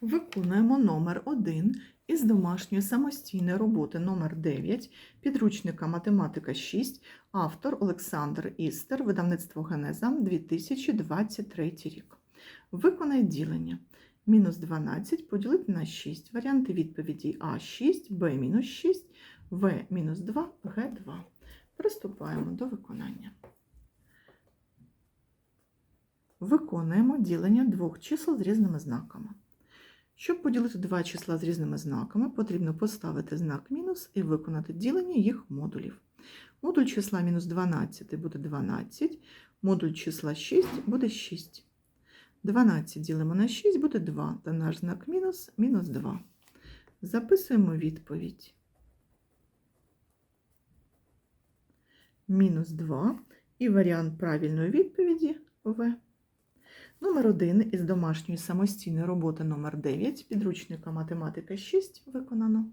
Виконуємо номер 1 із домашньої самостійної роботи номер 9 підручника математика 6, автор Олександр Істер, видавництво Генеза 2023 рік. Виконай ділення. Мінус 12 поділити на 6. Варіанти відповіді А6, Б-6, В-2, Г2. Приступаємо до виконання. Виконуємо ділення двох чисел з різними знаками. Щоб поділити два числа з різними знаками, потрібно поставити знак мінус і виконати ділення їх модулів. Модуль числа мінус 12 буде 12, модуль числа 6 буде 6. 12 ділимо на 6 буде 2, та наш знак мінус мінус 2. Записуємо відповідь. Мінус 2 і варіант правильної відповіді В. Номер 1 із домашньої самостійної роботи номер 9 підручника математика 6 виконано.